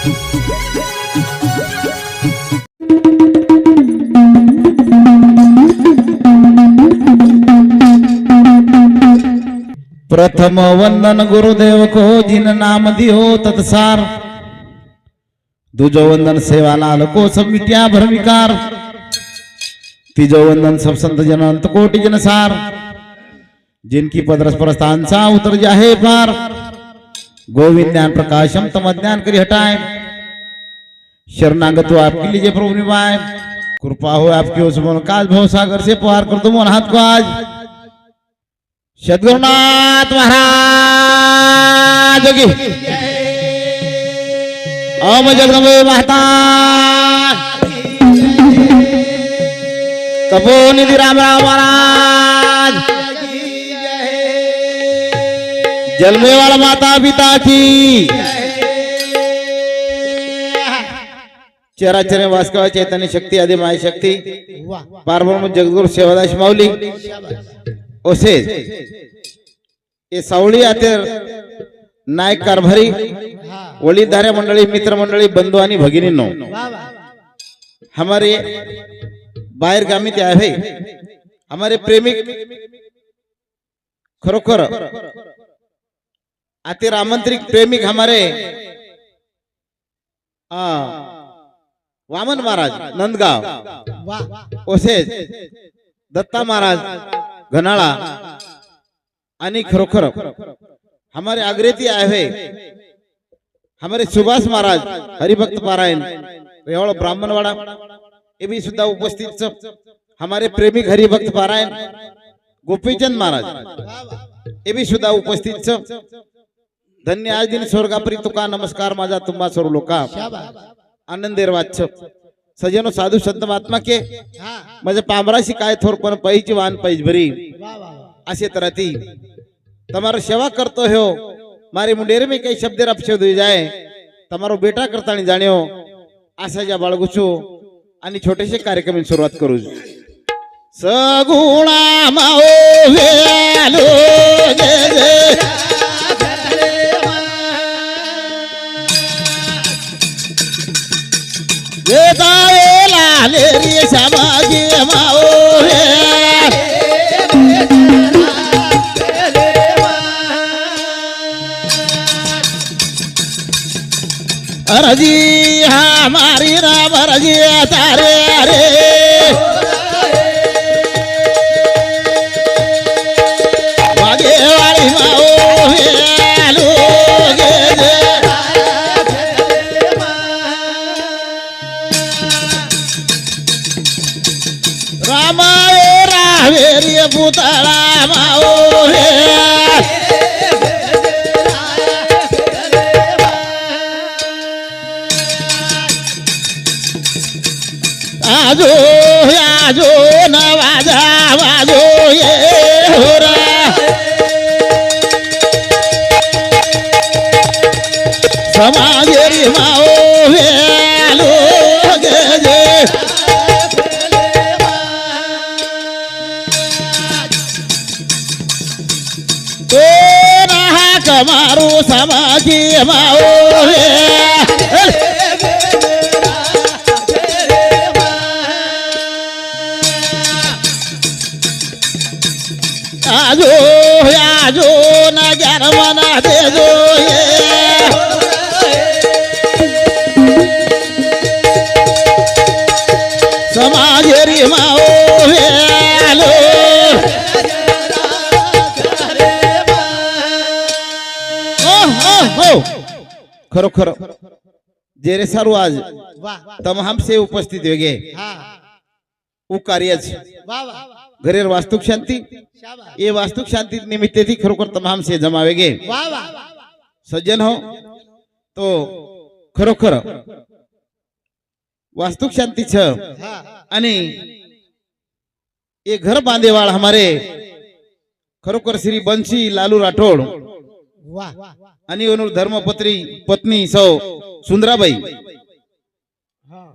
प्रथम वंदन गुरुदेव को जिन नाम दियो तत्सार। दूजो वंदन सेवा लाल को सब मिट्या भरविकार तिजो वंदन सब संत जन अंत कोटि जन सार। जिनकी पदरस प्रस्थान सा उतर जाहे पार। गोविंद ज्ञान प्रकाशम तम ज्ञान करी हटाए। शरणागत आपके लिए प्रभु निभाए। कृपा हो आपकी ओर से मोन काज भव सागर से पार कर दो मोन हाथ को आज। सद्गुरुनाथ महाराज की। ओम जगदम्बे माता। तपोनिधि राम राम महाराज। जलमे माता पिता की चराचरे वास्कवा चैतन्य शक्ती आदि माय शक्ती. पारब्रह्म जगदगुरु सेवादास माऊली. ओसेच हे सावळी आते नायक कारभारी वडीलधाऱ्या मंडळी मित्रमंडळी बंधू आणि भगिनींनो. हमारे बाहेर गामी ते आहे. हमारे प्रेमिक खरोखर आतेर आमंत्रित प्रेमिक हमारे। आ, वामन महाराज नंदगाव। ओसेच दत्ता महाराज घनाळा आणि खरोखर हमारे अग्रेती आहे हमारे सुभाष महाराज हरिभक्त पारायण रेवळ ब्राह्मणवाड़ा ये भी सुद्धा उपस्थित. हमारे प्रेमिक हरिभक्त पारायण गोपीचंद महाराज ये भी सुद्धा उपस्थित. धन्य आज दिन स्वर्गापरी तुका नमस्कार माझा तुम्हा सर्व लोका आनंदेर वाच्छ सजनो साधू संत महात्मा के म्हणजे पामराशी काय थोर पण पैची वाहन पैज भरी असे तर ती તમારો સેવા કરતો હો મારી મુંડેર મેં કઈ શબ્દ અપશબ્દ હોઈ જાય તમારો બેટા કરતાની જાણ્યો આશા જ્યાં બાળગું છું आणि छोटेसे कार्यक्रम सुरुवात करू सगुणा माओ वेलो अरजी वाजो आजो न वाजा वाजो ये होरा. समाजेरी माओ वेलो गे जे तो नहा कमारू समाजी माओ हे समाजेरी माओ वेलो हो हो हो। खरोखर जेरे सारू आज तमाम से उपस्थित वेगे उ कार्यच घरेर वास्तुक शांती। ये वास्तुक शांति निमित्त थी खरोखर तमाम से जमावेगे सज्जन हो तो खरोखर वास्तुक शांती छ आणि ये घर बांधेवाळ हमारे खरोखर श्री बंशी लालू राठोड आणि ओनूर धर्मपत्री पत्नी सौ सुंदराबाई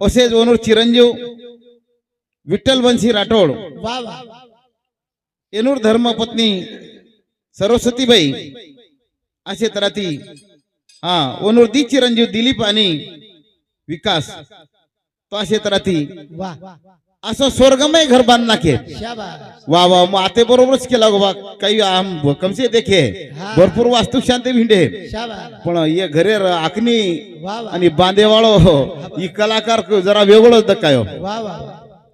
असेच ओनूर चिरंजीव विठ्ठल बंशी राठोड येनूर धर्मपत्नी सरस्वतीबाई असे तर ती हा वनवर्ती चिरंजीव दिलीप आणि विकास तो असे तर ती वा. असं स्वर्गमय घर बांधना के. वा वा मग आते बरोबरच केला गो बा. काही आम भक्कमसे देखे. हा. भरपूर वास्तू शांती भिंडे पण ये घरे आखणी आणि बांदेवाळो ही कलाकार जरा वेगळंच दक्कायो वा वा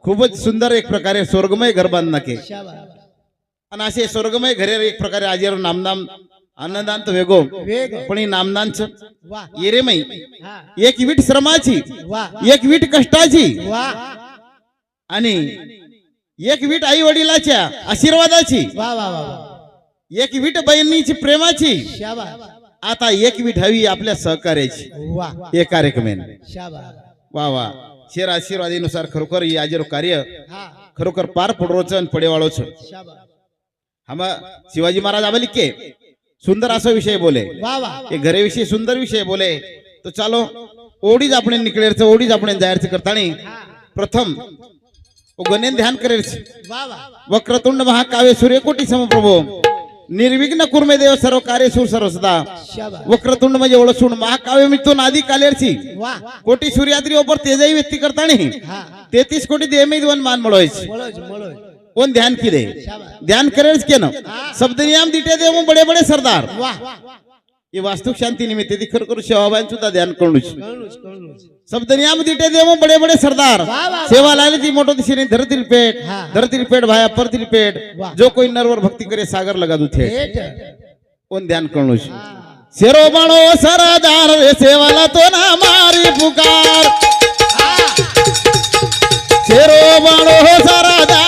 खूपच सुंदर एक प्रकारे स्वर्गमय घर बांधना के. आणि असे स्वर्गमय घरे एक प्रकारे आजीर नामदाम आनंदांत वेगो वेग पण ही नामदांच वा येरेमई हा एक वीट श्रमाची एक वीट कष्टाची आणि एक वीट आई वडिलाच्या आशीर्वादाची एक वीट बहिणीची प्रेमाची आता एक वीट हवी आपल्या सहकार्याची वा हे कार्यक्रमेन शाबास वा वा शेर आशीर्वादीनुसार खरोखर ही आजीर कार्य हा खरोखर पार पडरोच आणि पडेवाळोच हम शिवाजी महाराज आम्हाला के सुंदर असा विषय बोले. वा घरे विषयी सुंदर विषय बोले. तो चालो ओढीच आपण निकळेरचं ओढीच आपण जायचं करताना प्रथम गणेन ध्यान वा वक्रतुंड महाकाव्य सूर्यकोटी समप्रभो. निर्विघ्न कुर्मे देव सर्व कार्य सुर सर्व वक्रतुंड म्हणजे ओळखून महाकाव्य मिथून आधी कालेरची. वा. कोटी सूर्याद्री ओपर तेजाई व्यक्ती करताना हा. तेहतीस कोटी देमेद वन मान मळवायची मळोज मळोज कोण ध्यान किदे शाबास ध्यान करेल के ना। शब्द नियम दिटे देव बडे बडे सरदार। वा हे वास्तुक शांती निमित्त ती खरोखर सेवाबाईन सुद्धा ध्यान करूच कळूच कळूच शब्द नियम दिटे देव बडे बडे सरदार। वा, वा. सेवा लागली ती मोठो दिशेने धरतील पेट। हा. धरतील पेट भाया परतील पेट। वा. जो कोई नरवर भक्ती करे सागर लगा दुथे हेट कोण ध्यान करूच हा। शेरो बाणो सरदार रे सेवाला तो ना मारी पुकार। शेरो बाणो सरदार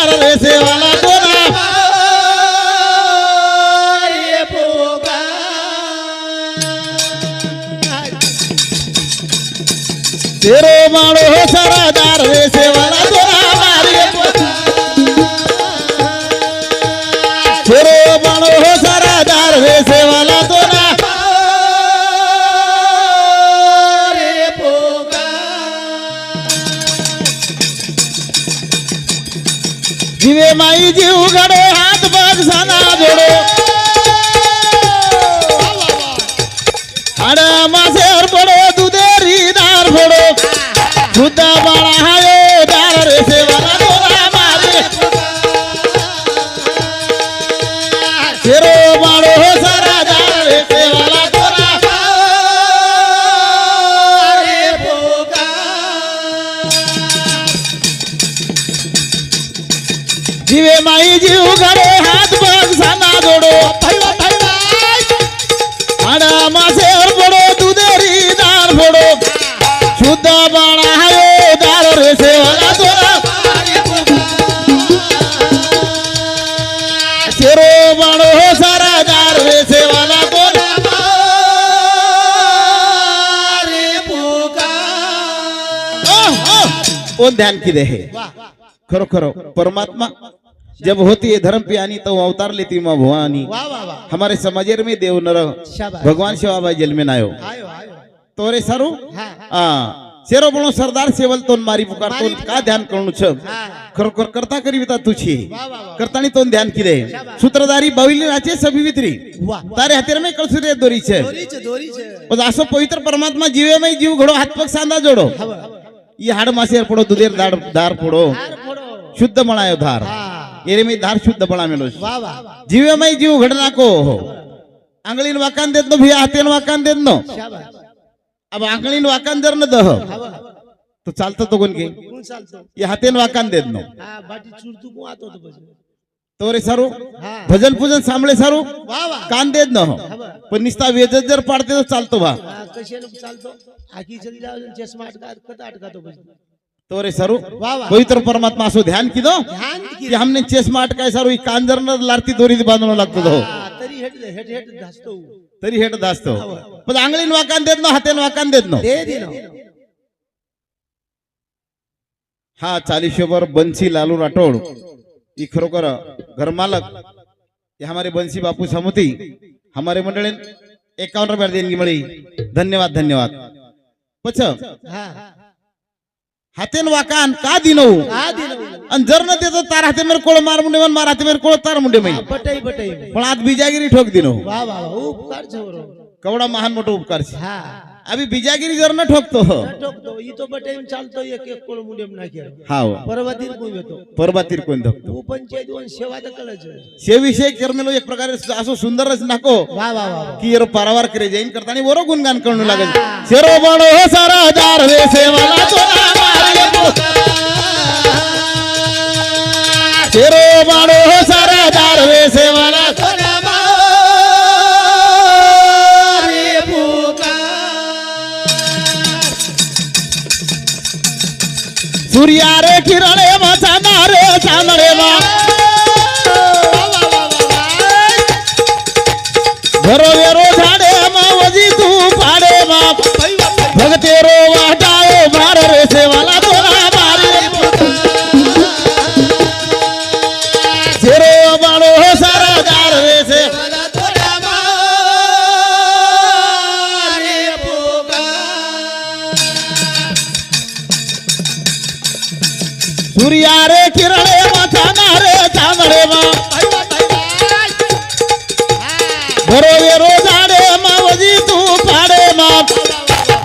शेरो बाणो सरदार रे सेवाला तो ना मारी पुकार शेरो बाणो सरदार रे सेवाला तो ना रे पोगा जीवे माई जीव गडो हात बघ साना जोडो। हाड मासेर पडो दुधेरी जीवे गडो हात बघ साना जोडो मासेर पडो दुधेरी दार फोडो. शुद्ध बाळा हायो दार रे सेवाला शेरो बाळो हो सारा दार रे सेवाला कोण ध्यान किदे हे? खरोखर परमात्मा जब होती है धर्म पियानी तो अवतार लेती माँ भवानी। हमारे समाजेर में देव नर भगवान शिवा भाई जल में नायो। तो रे सारू? हाँ શેરો ભણો સરદાર સેવલતો મારી પુકારતો કા ધ્યાન કરનું છે ખરોખર કરતા કરી વિતા તું છે કરતાની તો ધ્યાન કીધે સૂત્રધારી બવિલી રાચે સભી વિતરી તારે હતેર મે કળસુ રે દોરી છે પછી આસો પવિત્ર પરમાત્મા જીવે મે જીવ ઘડો હાથ પગ સાંધા જોડો ઈ હાડ માસેર પડો દુધેર દાડ ધાર પડો શુદ્ધ મણાયો ધાર एरमी धार शुद्ध बळा मेलो जीव माई जीव घडना को आंगळीन वाकान देत नो भी हातीन वाकान देत नो अब आंगळीन वाकान जर न दह तो चालतो तो कोण घे चालत हातीन वाकान देत नो तो रे सारू भजन पूजन सांभळे सारू कान देत न पण निस्ता वेज जर पाडते तर चालतो वाटका रे सारू पवित्र परमात्मा असो ध्यान किदो ध्यान की की हमने चेस्मा अटकाय सारू ही कान जर न लारती दोरी बांधणं लागतो तो. तरी हेट हेट हेट घासतो तरी हेट दासतो पण आंगळीन वाकान देत नो हातेन वाकान देत नो. दे दिनो हा चालीशोबर बंसी लालू राठोड ही खरोखर घरमालक ये हमारे बंसी बापू समती हमारे मंडळी एकावन्न रुपया देणगी मिळी. धन्यवाद धन्यवाद. पछ हा. हातेन वाकान का दिनो? आणि जर न त्याचं तार हाते मेर कोळ मार मुंडे मन मार हाते मेर कोळ तार मुंडे मै पण आज बिजागिरी ठोक दिनो. कवडा महान मोठा उपकार अभी बिजागिरी करणं ठोकतो हो। ठोकतो. एक एक प्रकारे असं सुंदरच नको. वा वा वा की एर पारावार करे जैन करता. आणि बरो गुणगान करणं लागेल. शेरो बाळो हो सारा दार सेवाला तो शेरो हो सारा सेवाला तो सूर्या रे किरणे मा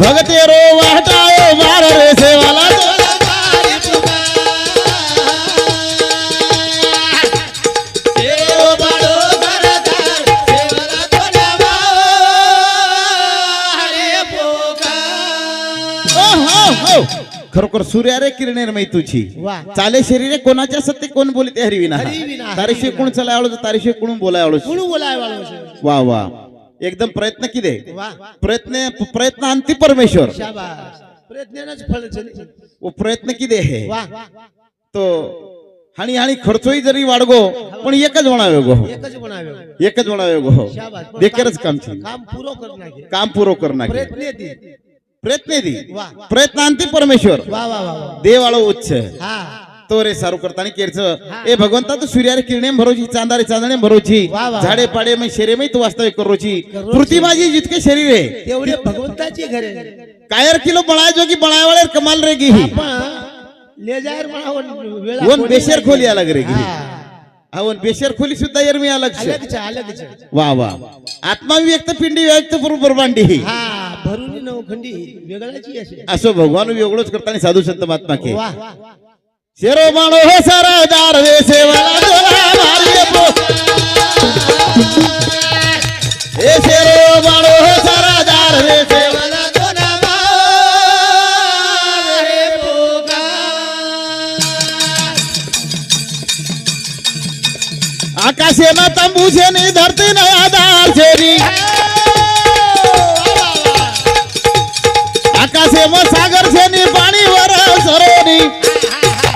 भगतेरो वाटाओ बार खरोखर सूर्या रे किरणेर मै तुझी चाले शरीर कोणाच्या सत्य कोण बोलते? हरिविना. तारीशी कोण चला आवडतो तारीशी कोण बोलाय आवडतो वा वा. एकदम प्रयत्न किदे? प्रयत्न प्रयत्न अंति परमेश्वर. वो प्रयत्न किदे? हे तो आणि आणि खर्चही जरी वाढगो पण एकच म्हणावे गो. एकच म्हणावे गो. बेकारच काम काम पुरो करणार प्रयत्न दी प्रयत्न अंति परमेश्वर. देवाळ उच्च. तो रे सारू करताना केरच. ए भगवंता तू सूर्यारे किरणे भरोची चांदारे चांदणे भरोची. झाडे पाडे मै शेरे मै तू वास्तविक करोची. पृथ्वी माझी जितके शरीर आहे तेवढे भगवंताची घरे. कायर किलो बनाय जो की बनायवाळे कमाल रे गी. पण ले जायर म्हणा वेळा वन कोणी बेशेर. खोली अलग रे गी. हा. हा वन बेशेर खोली सुद्धा अलग छे. अलग वा वा आत्मा व्यक्त पिंडी व्यक्त बांडी हा भरून नवखंडी वेगळाची असे असो भगवान वेगळोच करताना साधू संत महात्मा के. શેરોબાણો હે સરદાર રે સેવાલા ડોલા મારી પો હે શેરોબાણો હે સરદાર રે સેવાલા ડોલા મારી પો આકાશે ના તંબુ છે ની ધરતી ના આધાર છે ની આકાશે માં સાગર છે ની પાણી વર સરોની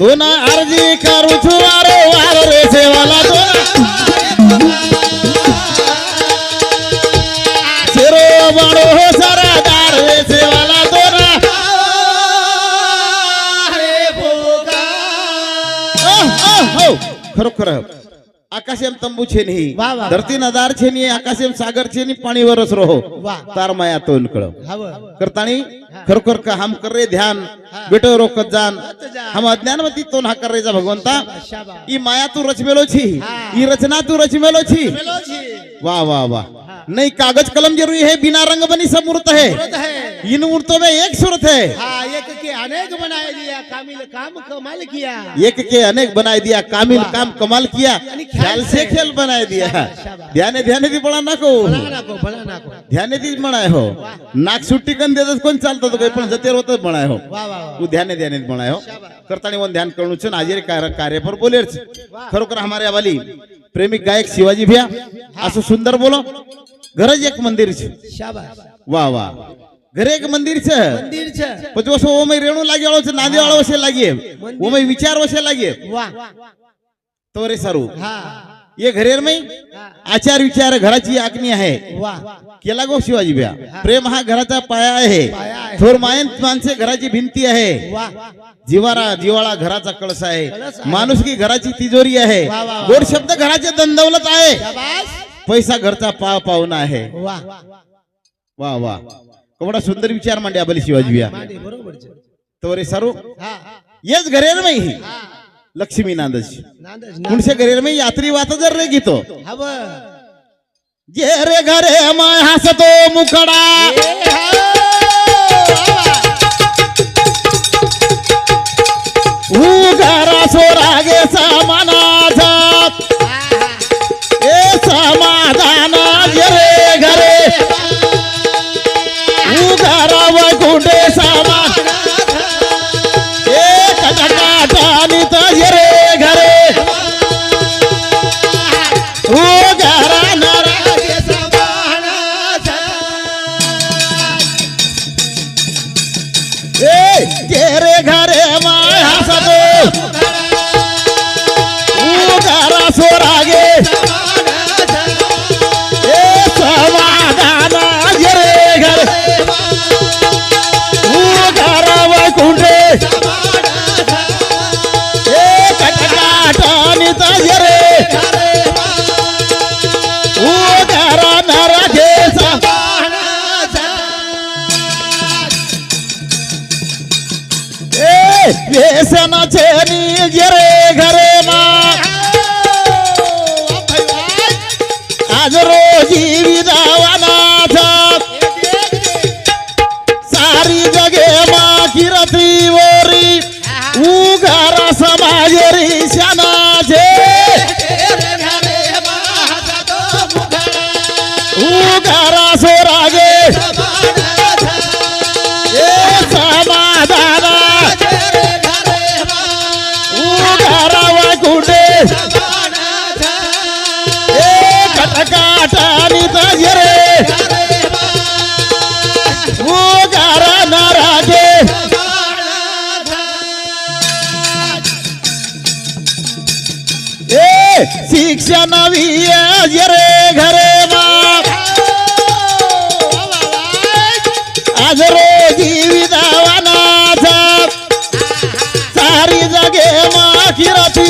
ना तू ना अर्जी करू छुवारो वार रे सेवाला तो આકાશેમ તંબુ છે નહીં વાહ, વાહ. ધરતી નદાર છે નહીં આકાશેમ સાગર છે નહીં પાણી વરસ રહો વાહ તાર માયા તો નીકળો हवं करतानी खरोखर का हम कर रे ध्यान बेटो रोकत जान जान. हम अज्ञानवती तो ना कर रेचा भगवंता शाबाश ई माया तू रचमेलो छी हा. ई रचना तू रचमेलो छी मेलो छी वाह वाह वाह नहीं कागज़ कलम ज़रूरी है बिना रंग बनी सब मूर्त है। इन मूर्तों में एक सूरत है। हाँ एक के अनेक बनाए दिया कामिल काम कमाल किया। एक के अनेक बनाए दिया कामिल काम कमाल किया ख्याल से. खेल बनाए दिया। ध्यान. ध्याने ध्याने दी बळा नको भला दी म्हणाय हो। नाक सुट्टी कन देतच कोण चालतं तो काही पण जतेर होतच हो। तू ध्यान ध्यान बनायो शाबाश. करतानी वन ध्यान करणु छन हाजिर कार्य कार्य पर बोलेर खरोखर हमारे वाली प्रेमिक गायक शिवाजी भैया असं सुंदर बोलो। घरच एक मंदिर છે शाबाश વાહ વાહ ઘરે એક મંદિર છે મંદિર છે પછી ઓછો ઓમય રેણુ લાગ્યાળો છે નાંદીવાળો વસે લાગીએ ઓમય વિચાર વસે લાગીએ વાહ તો રે સારું હા ये घरेर में हा. आचार विचार घराची आखणी आहे वा केला गो शिवाजी ब्या प्रेम हा घराचा पाया आहे पाया आहे. थोर मायन माणसे घराची भिंती आहे वा जिवारा जिवाळा घराचा कळस आहे कळस आहे. माणूस की घराची तिजोरी आहे वा, वा, वा. गोड शब्द घराचे दंदवलत आहे शाबास पैसा घरचा पाव पाहुणा आहे. वा. वा वा. केवढा सुंदर विचार मांडे आबली शिवाजी बरोबर છે. तो रे सारू हा येच घरेर में ही. हा लक्ष्मी नांदच नांदच कुणसे घरेर में यात्री वात जर रे गीतो. हव जे रे घरे माय हसतो मुखडा. उगारा सोरागे समानाचा ए नवी जरे घरे मा। आज रोजी विधावानाचा सारी जगे मा किरती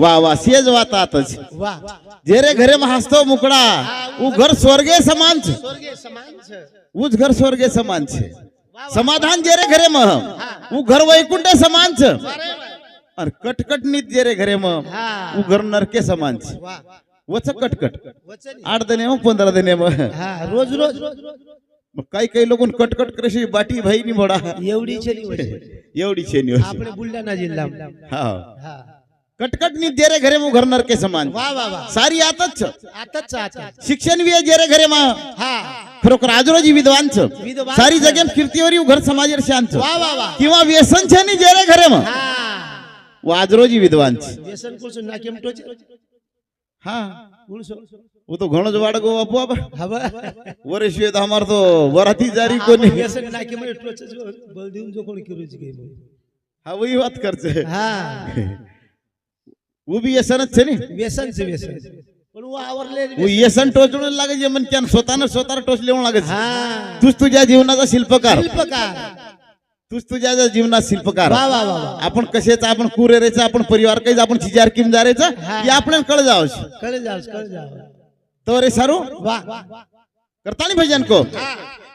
वा वा सेज वातातच. जे रे घरे हसतो मुकडा उ घर स्वर्गे समान छे उज घर स्वर्गे समान छे समाधान जे रे घरे मह उ घर वैकुंठ समान छे और कटकटनीत जे रे घरे मह उ घर नरके समान छे वच कटकट. आठ दिन मग हो, पंधरा दिने मग रोज रोज. मग काही काही लोक कटकट कशी बाटी भाई नि मोडा एवढी एवढी छेनी बुलढाणा जिल्हा. हा. कटकट नी जेरे घरे मु घर नर के समान. वाह वाह वाह सारी आतच. आतच आतच. शिक्षण भी है जेरे घरे मा. हाँ. खरोखर आज जी विद्वान छ सारी जगह कीर्ति और यू घर समाज रे शांत वाह वाह वाह किवा व्यसन छ नी जेरे घरे मा. हाँ. वो आज रोजी विद्वान छ व्यसन कुल ना केम टोच. हाँ. वो तो घणो जवाड को अपो अब हा वरे शे तो हमार तो वराती जारी को नी व्यसन ना केम टोच बल दिन जो कोण कीरो जी गई हा वही बात करते हाँ. उभी व्यसनच नी व्यसन पण टोचून लागायचे म्हण स्वतःनं स्वतःला टोचले म्हणून लागायचं. तूच तुझ्या जीवनाचा शिल्पकार. शिल्पकार. तूच तुझ्या जीवनात शिल्पकार. आपण कसेच आपण कुरेरेचा आपण परिवार काहीच आपण चिजार किम जायचं हे आपण कळ जाव कळ जावस कळ तो रे सारू? करता नाही भजन को?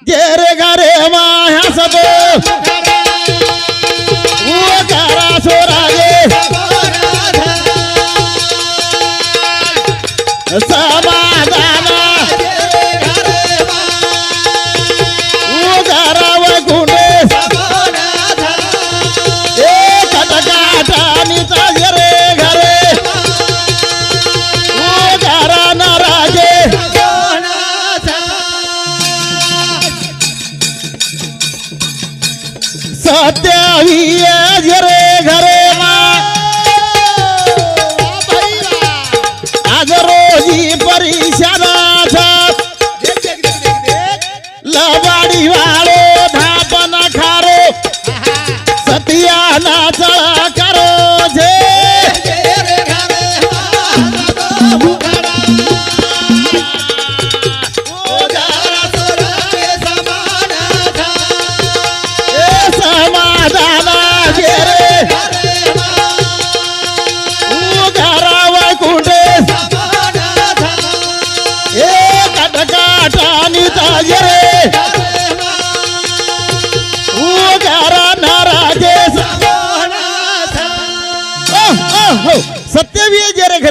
जे रे गारे माया सबो सोरा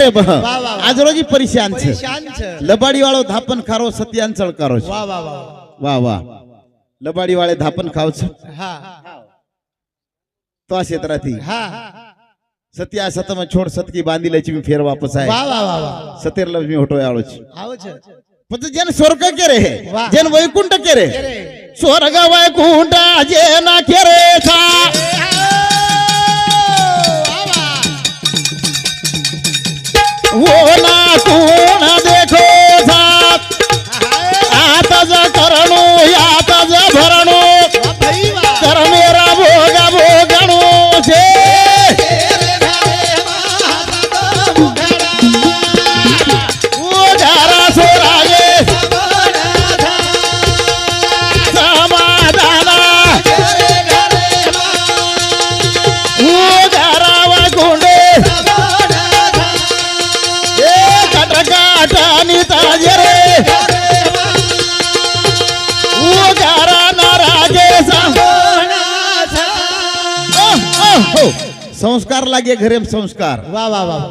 रे बज रोजी परिसे आणचे धापन खारो सती अंचल वा वा लबाडी वाळे धापन खाव तो असे तर सत्या सतम छोड सतकी बांधी लची मी फेर वापस आहे. सतेर लव मी होटो आळोच. पण स्वर्ग के रे जन वैकुंठ के रे स्वर्ग वैकुंठ जे ना के रे वो ना कोण हो संस्कार लागे घरे संस्कार. वाह वाह वाह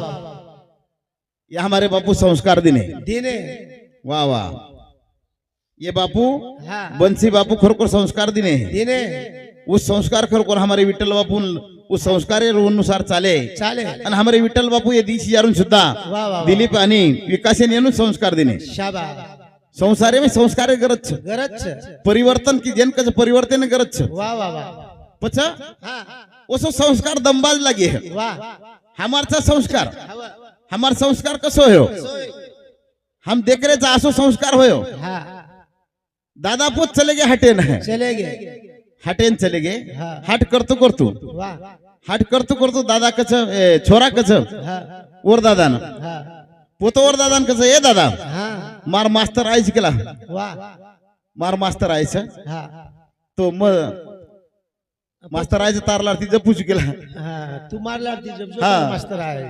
ये हमारे बापू संस्कार दिने. दिने. वाह वाह ये बापू बंसी बापू खरोखर संस्कार दिने. दिने. उस संस्कार खरोखर हमारे विठ्ठल बापू उस संस्कारनुसार चाले. चाले. आणि हमारे विठ्ठल बापू ये दिशी यारुन सुद्धा दिलीप आणि विकासन येऊन संस्कार दिने. संसारे में संस्कार गरज. छ परिवर्तन की जनकाचं परिवर्तन गरज. वाह वाह वाह पचा? वो संस्कार दंबाल लगे है। हमार सा संस्कार। हमार संस्कार कसो हो हम देख रहे आसो संस्कार हो। दादा पोत चले गए हटेन है चले गए। हटेन चले गए। हट करतो करतो। हट करतो करतो दादा कच छोरा कच और दादा ना। पोत और दादा कस ए दादा। मार मास्तर आयच केला। मार मास्तर आयच तो मैं मास्तर आहे तारला ती जपूच केला तू मारला ती जप हा. मास्तर आहे.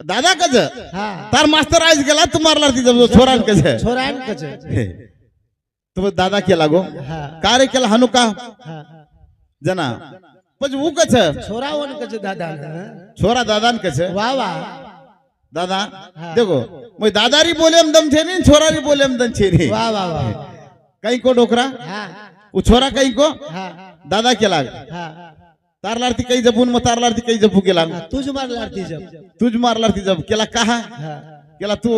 दादा कज? तार मास्तर आहेच गेला तू मारला ती जप छोरान कज? छोरा आहे ना दादा केला गो. का रे केला हनुका? हा. जना. पण ऊ कच छोरा वन कच दादा छोरा दादा कच वा वा. दादा देखो मग दादारी बोलेम दम छे नी छोरारी बोलेम दम छे नी वा वा वा. काही को डोकरा? उ ऊ छोरा काही को? हा. दादा केला. हा तारलारती काही जपून मग तारलारती काही जपू केला. तुझ मारला ती जब तुझ मारलारती जप. केला कहा हा? केला तू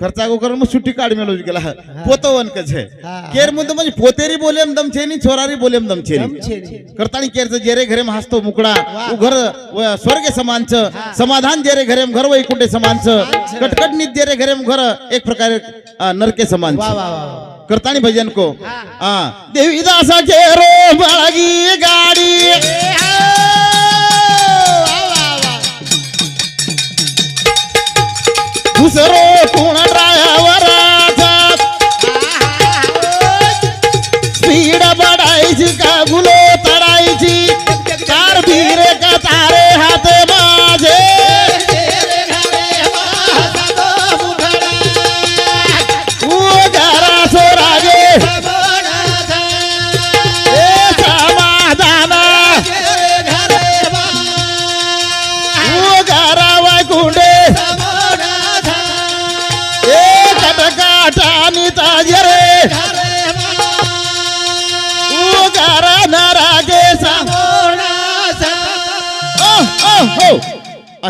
खर्चा गो करून मग सुट्टी काढ मेलो केला. पोतो वन कछ हा. केर मुद्द म्हणजे पोतेरी बोलेम दम छे नी छोरारी बोलेम दम छे दम नी छे नी. करतानी केरचं जेरे घरे में हसतो मुकडा घर स्वर्ग समानच. समाधान जेरे घरे में घर वैकुंठे समानच. कटकट नित जेरे घरे में घर एक प्रकारे नरके समान करतानी भजन को। हाँ. हा. देवीदासा केरो बाळगी गाडी। दुसरो कोण ड्रायव्हराचा? स्पीड बडायची का गुलो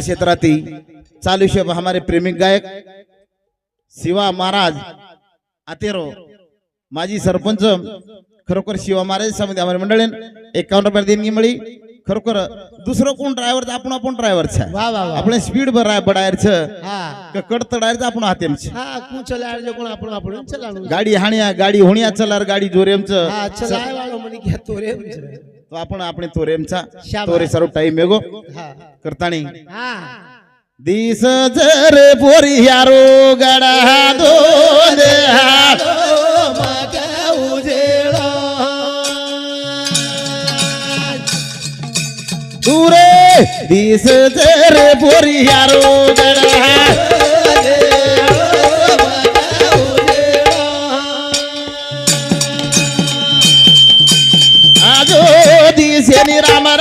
क्षेत्राती चालू शब हमारे प्रेमिक गायक. शिवा महाराज आतेरो माजी सरपंच खरोखर शिवा महाराज समिती आम्हाला मंडळीन एकावन्न रुपयाला देणगी मिळी खरोखर दुसरं कोण ड्रायव्हर आपण आपण ड्रायव्हर आपण स्पीड बराय बडायरचं. कडत आपण हातेमचं. गाडी हाण्या गाडी होण्या चला गाडी जोरेमचं. હાથેમ છે હા કું ચલાડ જો કોણ આપણું આપણું ચલાવવાનું ગાડી હાણ્યા ગાડી હોણિયા ચલાર ગાડી જોરેમ છે હા ચલાય વાળો મને કે તો રે તો આપણે આપણે તોરેમ છે શાબાશ. તોરે સારો ટાઈમ મેગો હા કરતાણી હા દિસ જરે પોરી યારો ગડા દો દે હાથ મગે ઉજેડો દૂરે દિસ જરે પોરી યારો ગડા દિસે